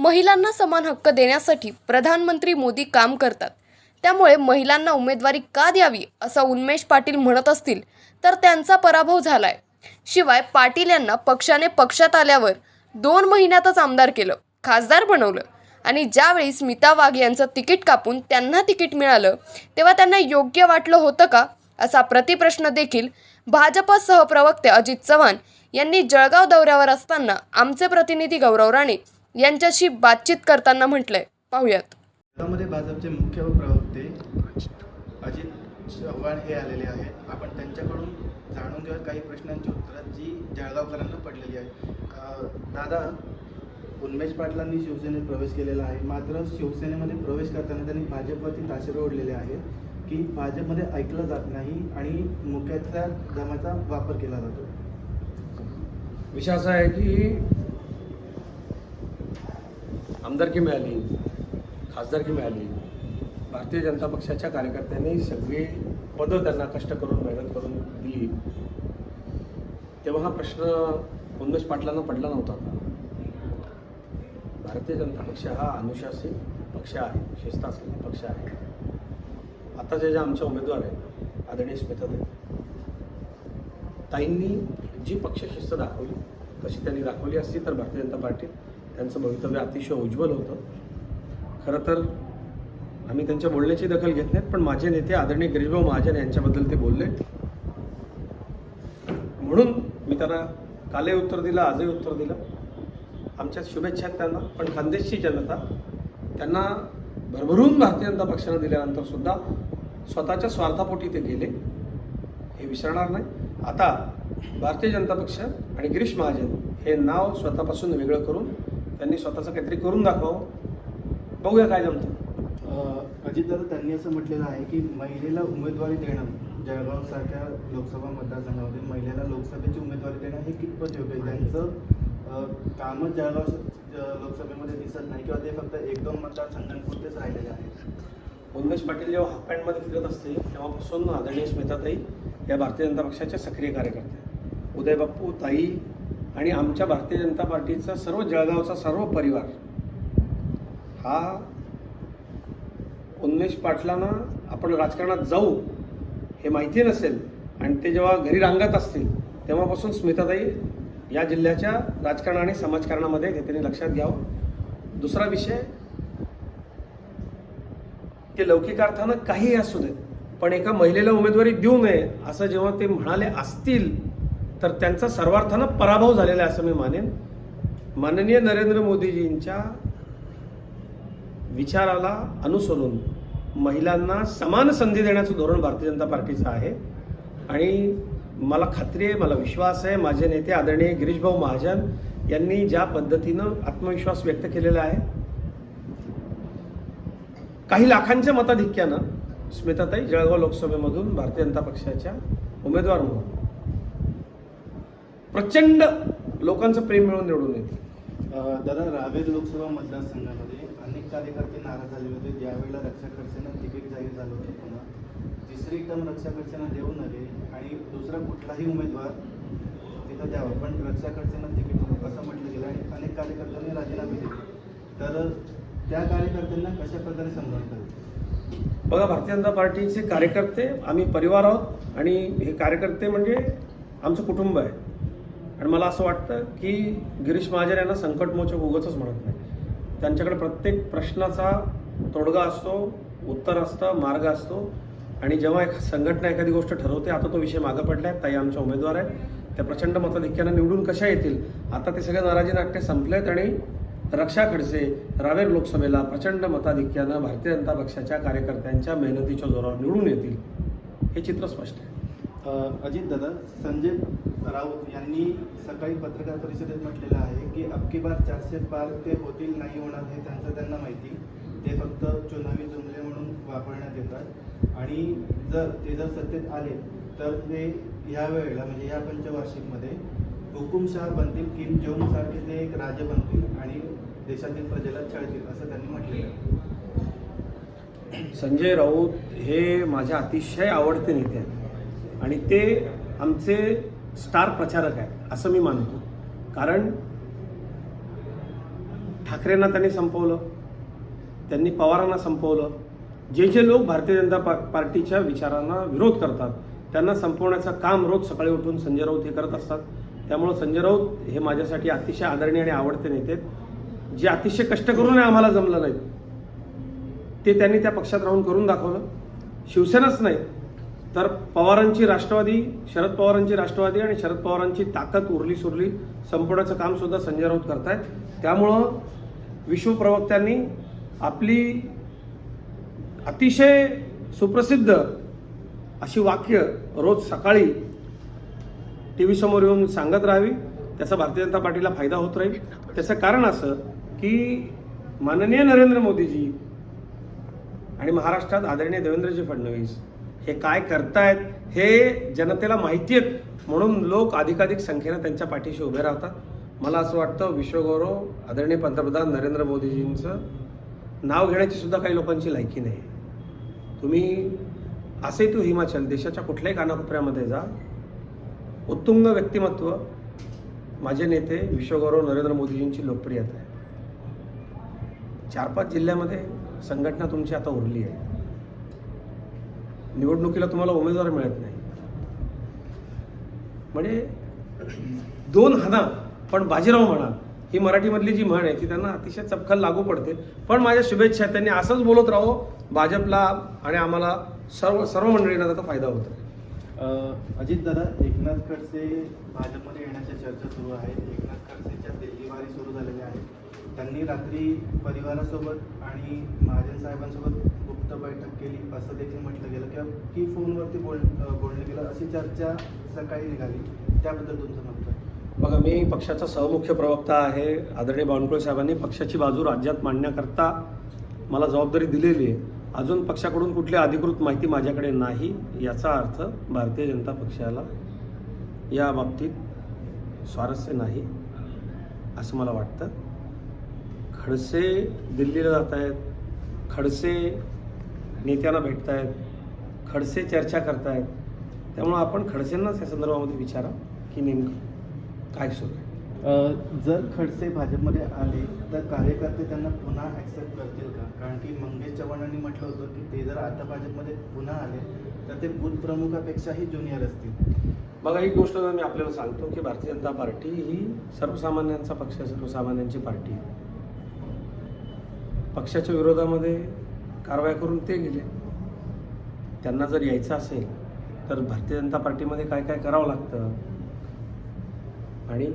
महिलांना समान हक्क देण्यासाठी प्रधानमंत्री मोदी काम करतात. त्यामुळे महिलांना उमेदवारी का द्यावी असा उन्मेष पाटील म्हणत असतील तर त्यांचा पराभव झालाय. शिवाय पाटील यांना पक्षाने पक्षात आल्यावर दोन महिन्यातच आमदार केलं खासदार बनवलं आणि ज्यावेळी स्मिता वाघ यांचं तिकीट कापून त्यांना तिकीट मिळालं तेव्हा त्यांना योग्य वाटलं होतं का असा प्रतिप्रश्न देखील भाजप सहप्रवक्ते अजित चव्हाण यांनी जळगाव दौऱ्यावर असताना आमचे प्रतिनिधी गौरव राणे यांच्याशी बातचीत करताना म्हटलंय. पाहूयात. त्यामध्ये भाजपचे मुख्य प्रवक्ते अजित चव्हाण हे आलेले आहेत. आपण त्यांच्याकडून जाणून घेऊया काही प्रश्नांची उत्तरं जी जळगावकरांना पडलेली आहेत. दादा उन्मेष पाटलांनी शिवसेनेत प्रवेश केलेला आहे. मात्र शिवसेनेमध्ये प्रवेश करताना त्यांनी भाजपवरती ताशेरे ओढलेले आहेत की भाजपमध्ये ऐकलं जात नाही आणि मुख्याच्या दमाचा वापर केला जातो. विषय असा आहे की आमदारकी मिळाली खासदारकी मिळाली. भारतीय जनता पक्षाच्या कार्यकर्त्यांनी सगळी पदं त्यांना कष्ट करून मेहनत करून दिली. तेव्हा हा प्रश्न उन्मेश पाटलांना पडला नव्हता. भारतीय जनता पक्ष हा अनुशासित पक्ष आहे शिस्त असलेला पक्ष आहे. आता जे जे आमचे उमेदवार आहेत आदरणीय स्मिताताई ताईंनी जी पक्षशिस्त दाखवली कशी त्यांनी दाखवली असती तर भारतीय जनता पार्टीत त्यांचं भवितव्य अतिशय उज्ज्वल होतं. खरं तर आम्ही त्यांच्या बोलण्याची दखल घेत नाहीत पण माझे नेते आदरणीय गिरीशभाऊ महाजन यांच्याबद्दल ते बोलले. म्हणून मी त्यांना कालही उत्तर दिलं आजही उत्तर दिलं. आमच्या शुभेच्छा आहेत त्यांना पण खानदेशची जनता त्यांना भरभरून भारतीय जनता पक्षानं दिल्यानंतर सुद्धा स्वतःच्या स्वार्थापोटी ते गेले. हे विसरणार नाही. आता भारतीय जनता पक्ष आणि गिरीश महाजन हे नाव स्वतःपासून वेगळं करून त्यांनी स्वतःचं काहीतरी करून दाखवावं. बघूया काय जमतं. अजितदादा त्यांनी असं म्हटलेलं आहे की महिलेला उमेदवारी देणं जळगावसारख्या लोकसभा मतदारसंघामध्ये महिलेला लोकसभेची उमेदवारी देणं हे कितपत योग्य त्यांचं कामच जळगाव ज- लोकसभेमध्ये दिसत नाही किंवा ते फक्त एक दोन मतदारसंघांपुरतेच राहिलेले आहेत. उन्मेष पाटील जेव्हा हाफ पॅन्टमध्ये फिरत असते तेव्हापासून आदरणीय स्मिताताई या भारतीय जनता पक्षाच्या सक्रिय कार्यकर्त्या आहेत. उदय बाप्पू ताई आणि आमच्या भारतीय जनता पार्टीचा सर्व जळगावचा सर्व परिवार हा उन्मेष पाटलांना आपण राजकारणात जाऊ हे माहिती नसेल आणि ते जेव्हा घरी रांगत असतील तेव्हापासून स्मिताताई या जिल्ह्याच्या राजकारण आणि समाजकारणामध्ये हे त्यांनी लक्षात घ्यावं. दुसरा विषय की लौकिक अर्थानं काहीही असू देत पण एका महिलेला उमेदवारी देऊ नये असं जेव्हा ते म्हणाले असतील तर त्यांचा सर्वार्थानं पराभव झालेला आहे असं मी मानेन. माननीय नरेंद्र मोदीजींच्या विचाराला अनुसरून महिलांना समान संधी देण्याचं धोरण भारतीय जनता पार्टीचं आहे. आणि मला खात्री आहे मला विश्वास आहे माझे नेते आदरणीय गिरीशभाऊ महाजन यांनी ज्या पद्धतीनं आत्मविश्वास व्यक्त केलेला आहे काही लाखांच्या मताधिक्यानं स्मिताताई जळगाव लोकसभेमधून भारतीय जनता पक्षाच्या उमेदवार म्हणून प्रचंड लोकांचं प्रेम मिळवून निवडून येतील अ, दादा रावेर लोकसभा मतदारसंघामध्ये अनेक कार्यकर्ते नाराज झाले होते. ज्यावेळेला रक्षा खडसेनं तिकीट जाहीर झालं होतं पुन्हा. तिसरी टर्म रक्षा खडसेनं देऊ नये आणि दुसरा कुठलाही उमेदवार तिथं द्यावा. पण रक्षा खडसेनं तिकीट नको असं म्हटलं गेलं आणि अनेक कार्यकर्त्यांनी राजीनामे दिले. तर त्या कार्यकर्त्यांना कशा प्रकारे समजावून बघा भारतीय जनता पार्टीचे कार्यकर्ते आम्ही परिवार आहोत आणि हे कार्यकर्ते म्हणजे आमचं कुटुंब आहे. आणि मला असं वाटतं की गिरीश महाजन यांना संकटमोचक उगतच म्हणत नाही. त्यांच्याकडे प्रत्येक प्रश्नाचा तोडगा असतो उत्तर असतं मार्ग असतो. आणि जेव्हा एक संघटना एखादी गोष्ट ठरवते आता तो विषय मागं पडला आहे ताई आमच्या उमेदवार आहेत. त्या प्रचंड मताधिक्यानं निवडून कशा येतील? आता ते सगळे नाराजी नाट्य संपलेत आणि रक्षा खडसे रावेर लोकसभेला प्रचंड मताधिक्यानं भारतीय जनता पक्षाच्या कार्यकर्त्यांच्या मेहनतीच्या जोरावर निवडून येतील हे चित्र स्पष्ट आहे. अजित दादा संजय राऊत यांनी सकाळी पत्रकार परिषदेत म्हटलेलं आहे की अबकी बार चारशे पार ते होतील नाही होणार हे त्यांचं त्यांना माहिती. ते फक्त चुनावी जुमले म्हणून वापरण्यात येतात. आणि जर ते जर सत्तेत आले तर ते ह्या वेळेला म्हणजे ह्या पंचवार्षिकमध्ये हुकुमशाह बनतील किम जोंग सारखे ते एक राजे बनतील आणि देशातील प्रजेला छळतील असं त्यांनी म्हटलेलं आहे. संजय राऊत हे माझ्या अतिशय आवडते नेते आहेत. आणि ते आमचे स्टार प्रचारक आहेत असं मी मानतो. कारण ठाकरेंना त्यांनी संपवलं त्यांनी पवारांना संपवलं. जे जे लोक भारतीय जनता पा पार्टीच्या विचारांना विरोध करतात त्यांना संपवण्याचं काम रोज सकाळी उठून संजय राऊत हे करत असतात. त्यामुळं संजय राऊत हे माझ्यासाठी अतिशय आदरणीय आणि आवडते नेते आहेत. जे अतिशय कष्ट करून आम्हाला जमलं नाही ते त्यांनी त्या पक्षात राहून करून दाखवलं. शिवसेनाच नाही. तर पवारांची राष्ट्रवादी शरद पवारांची राष्ट्रवादी आणि शरद पवारांची ताकद उरली सुरली संपवण्याचं काम सुद्धा संजय राऊत करतायत. त्यामुळं विश्वप्रवक्त्यांनी आपली अतिशय सुप्रसिद्ध अशी वाक्य रोज सकाळी टी व्ही समोर येऊन सांगत राहावी. त्याचा भारतीय जनता पार्टीला फायदा होत राहील. त्याचं कारण असं की माननीय नरेंद्र मोदीजी आणि महाराष्ट्रात आदरणीय देवेंद्रजी फडणवीस हे काय करतायत हे जनतेला माहिती आहेत. म्हणून लोक अधिकाधिक संख्येनं त्यांच्या पाठीशी उभे राहतात. मला असं वाटतं विश्वगौरव आदरणीय पंतप्रधान नरेंद्र मोदीजींचं नाव घेण्याची सुद्धा काही लोकांची लायकी नाही. तुम्ही असे तू हिमाचल देशाच्या कुठल्याही कानाकोपऱ्यामध्ये जा. उत्तुंग व्यक्तिमत्व माझे नेते विश्वगौरव नरेंद्र मोदीजींची लोकप्रियता आहे. चार पाच जिल्ह्यामध्ये संघटना तुमची आता उरली आहे. निवडणुकीला तुम्हाला उमेदवार मिळत नाही. म्हणजे दोन हाना पण बाजीराव म्हणा ही मराठीमधली जी म्हण आहे ती त्यांना अतिशय चपखल लागू पडते. पण माझ्या शुभेच्छा त्यांनी असंच बोलत राहो भाजपला आणि आम्हाला सर्व सर्व मंडळींना त्याचा फायदा होतो. अजित दादा एकनाथ खडसे भाजपमध्ये येण्याच्या चर्चा सुरू आहेत एकनाथ खडसेच्या दिल्लीवारी सुरू झालेल्या आहेत त्यांनी रात्री परिवारासोबत आणि महाजन साहेबांसोबत गुप्त बैठक केली असं देखील म्हटलं गेलं. किंवा की फोनवरती बोल अं, बोललं गेलं अशी चर्चा सकाळी निघाली. त्याबद्दल तुमचं मत काय? बघा मी पक्षाचा सहमुख्य प्रवक्ता आहे आदरणीय बावनकुळे साहेबांनी. पक्षाची बाजू राज्यात मांडण्याकरता मला जबाबदारी दिलेली आहे. अजून पक्षाकडून कुठली अधिकृत माहिती माझ्याकडे नाही याचा अर्थ भारतीय जनता पक्षाला या बाबतीत स्वारस्य नाही असं मला वाटतं. खडसे दिल्लीला जात आहेत. खडसे नेत्यांना भेटत आहेत खडसे चर्चा करतायत. त्यामुळं आपण खडसेंनाच या संदर्भामध्ये विचारा की नेमकं काय सुरू आहे. जर खडसे भाजपमध्ये आले तर कार्यकर्ते त्यांना पुन्हा ॲक्सेप्ट करतील का? कारण की मंगेश चव्हाणांनी म्हटलं होतं की ते जर आता भाजपमध्ये पुन्हा आले तर ते बूथ प्रमुखापेक्षाही ज्युनियर असतील. बघा एक गोष्ट मी आपल्याला सांगतो की भारतीय जनता पार्टी ही सर्वसामान्यांचा पक्ष आहे सर्वसामान्यांची पार्टी आहे. पक्षाच्या विरोधामध्ये कारवाई करून ते गेले. त्यांना जर यायचं असेल तर भारतीय जनता पार्टीमध्ये काय काय करावं लागतं? आणि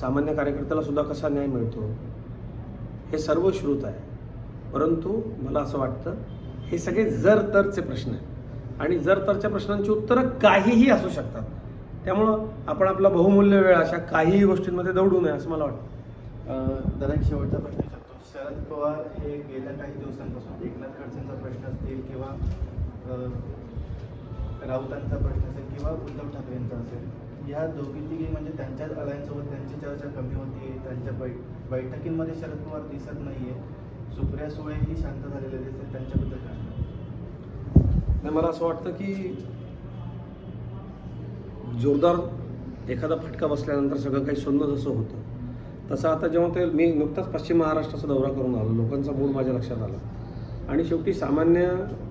सामान्य कार्यकर्त्याला सुद्धा कसा न्याय मिळतो? हे सर्व श्रुत आहे. परंतु मला असं वाटतं हे सगळे जर तरचे प्रश्न आहेत. आणि जर तरच्या प्रश्नांची उत्तरं काहीही असू शकतात. त्यामुळं आपण आपला बहुमूल्य वेळ अशा काहीही गोष्टींमध्ये दौडू नये असं मला वाटतं. दादा शेवटचा प्रश्न. शरद पवार हे गेल्या काही दिवसांपासून एकनाथ खडसेंचा प्रश्न असतील किंवा राऊतांचा प्रश्न असेल किंवा उद्धव ठाकरेंचा असेल या दोघी तिघी म्हणजे त्यांच्याच अलायन्ससोबत त्यांची चर्चा कमी होती त्यांच्या बै बैठकींमध्ये शरद पवार दिसत नाहीये. सुप्रिया सुळे ही शांत झालेले दिसते त्यांच्याबद्दल काय? नाही मला असं वाटतं की जोरदार एखादा फटका बसल्यानंतर सगळं काही शून्य जसं होतं. तसं आता जेव्हा ते मी नुकताच पश्चिम महाराष्ट्राचा दौरा करून आलो लोकांचा मूड माझ्या लक्षात आला. आणि शेवटी सामान्य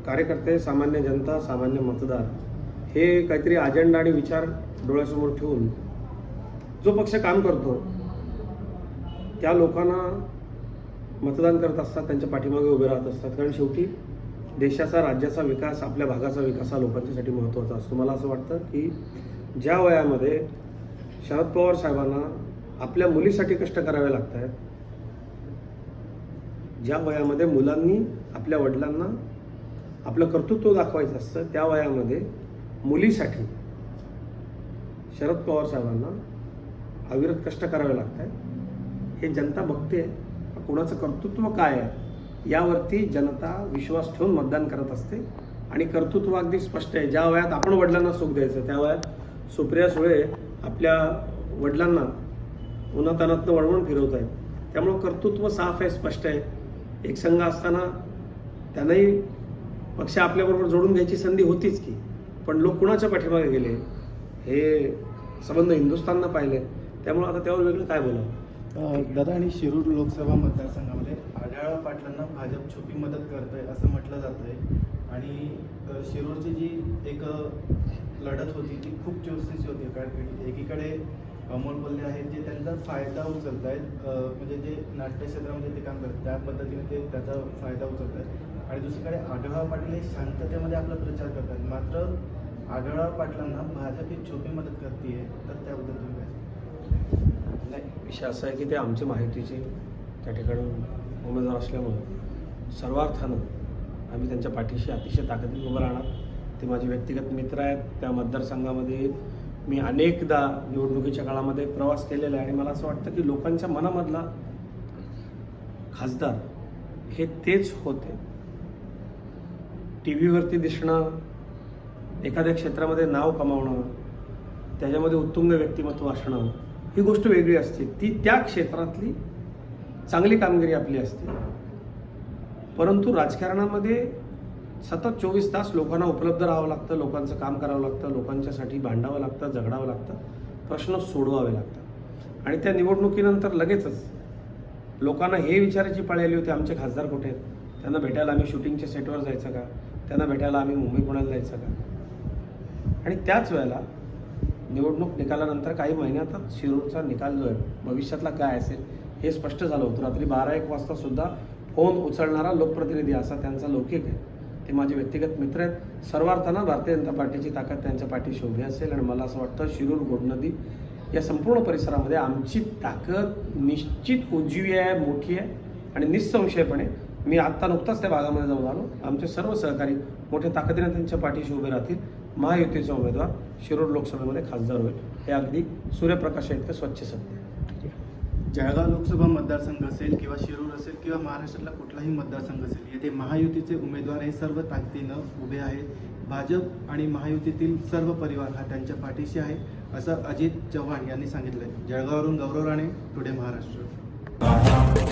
कार्यकर्ते सामान्य जनता सामान्य मतदार हे काहीतरी अजेंडा आणि विचार डोळ्यासमोर ठेवून जो पक्ष काम करतो त्या लोकांना मतदान करत असतात त्यांच्या पाठीमागे उभे राहत असतात. कारण शेवटी देशाचा राज्याचा विकास आपल्या भागाचा विकास हा लोकांच्यासाठी महत्त्वाचा असतो. मला असं वाटतं की ज्या वयामध्ये शरद पवार साहेबांना आपल्या मुलीसाठी कष्ट करावे लागत आहेत ज्या वयामध्ये मुलांनी आपल्या वडिलांना आपलं कर्तृत्व दाखवायचं असतं त्या वयामध्ये मुलीसाठी शरद पवार साहेबांना अविरत कष्ट करावे लागत आहेत हे जनता बघते. कोणाचं कर्तृत्व काय आहे? यावरती जनता विश्वास ठेवून मतदान करत असते. आणि कर्तृत्व अगदी स्पष्ट आहे. ज्या वयात आपण वडिलांना सुख द्यायचं त्या वयात सुप्रिया सुळे आपल्या वडिलांना उन्हातानातनं वळवून फिरवत आहेत. त्यामुळं कर्तृत्व साफ आहे स्पष्ट आहे. एक संघ असताना त्यांनाही पक्ष आपल्याबरोबर जोडून घ्यायची संधी होतीच की. पण लोक कुणाच्या पाठीमागे गेले हे संबंध हिंदुस्थाननं पाहिले. त्यामुळं आता त्यावर वेगळं काय बोलावं? दादा आणि शिरूर लोकसभा मतदारसंघामध्ये आढाळा पाटलांना भाजप छुपी मदत करत आहे असं म्हटलं जात आहे आणि शिरूरची जी एक लढत होती ती खूप चोरसीची होती. कारण एकीकडे अमोल बोलले आहेत जे त्यांचा फायदा उचलत आहेत म्हणजे जे नाट्य क्षेत्रामध्ये ते काम करतात त्या पद्धतीने ते त्याचा फायदा उचलत आहेत आणि दुसरीकडे आढळराव पाटील हे शांततेमध्ये आपला प्रचार करतात. मात्र आढळराव पाटलांना भाजप ही छुपी मदत करते तर त्याबद्दल तुम्ही काय नाही विषय असा आहे की ते आमच्या माहितीचे त्या ठिकाणी उमेदवार असल्यामुळं सर्वार्थानं आम्ही त्यांच्या पाठीशी अतिशय ताकदीने उभं राहणार. ते माझे व्यक्तिगत मित्र आहेत त्या मतदारसंघामध्ये मी अनेकदा निवडणुकीच्या काळामध्ये प्रवास केलेला आहे आणि मला असं वाटतं की लोकांच्या मनामधला खासदार हे तेच होते. टी व्हीवरती दिसणं एखाद्या क्षेत्रामध्ये नाव कमावणं त्याच्यामध्ये उत्तुंग व्यक्तिमत्व असणं ही गोष्ट वेगळी असते. ती त्या क्षेत्रातली चांगली कामगिरी आपली असते. परंतु राजकारणामध्ये सतत चोवीस तास लोकांना उपलब्ध राहावं लागतं लोकांचं काम करावं लागतं लोकांच्यासाठी भांडावं लागतं झगडावं लागतं प्रश्न सोडवावे लागतात. आणि त्या निवडणुकीनंतर लगेचच लोकांना हे विचारायची पाळी आली होती आमचे खासदार कुठे आहेत? त्यांना भेटायला आम्ही शूटिंगच्या सेटवर जायचं का? त्यांना भेटायला आम्ही मुंबई पुण्याला जायचं का? आणि त्याच वेळेला निवडणूक निकालानंतर काही महिन्यातच शिरूरचा निकाल जो आहे भविष्यातला काय असेल हे स्पष्ट झालं होतं. रात्री बारा एक वाजता सुद्धा फोन उचलणारा लोकप्रतिनिधी असा त्यांचा लौकिक आहे. ते माझे व्यक्तिगत मित्र आहेत. सर्वार्थानं भारतीय जनता पार्टीची ताकद त्यांच्या पाठीशी उभी असेल आणि मला असं वाटतं शिरूर गोडनदी या संपूर्ण परिसरामध्ये आमची ताकद निश्चित उजवी आहे मोठी आहे आणि निःसंशयपणे मी आत्ता नुकताच त्या भागामध्ये जाऊन आलो. आमचे सर्व सहकारी मोठ्या ताकदीने त्यांच्या पाठीशी उभे राहतील. महायुतीचा उमेदवार शिरूर लोकसभेमध्ये खासदार होईल. हे अगदी सूर्यप्रकाश इतकं स्वच्छ सत्य. जळगाव लोकसभा मतदारसंघ असेल किंवा शिरूर असेल किंवा महाराष्ट्रातला कुठलाही मतदारसंघ असेल येथे महायुतीचे उमेदवार हे सर्व ताकदीनं उभे आहेत. भाजप आणि महायुतीतील सर्व परिवार हा त्यांच्या पाठीशी आहे असं अजित चव्हाण यांनी सांगितलंय. जळगाववरून गौरव राणे टुडे महाराष्ट्र.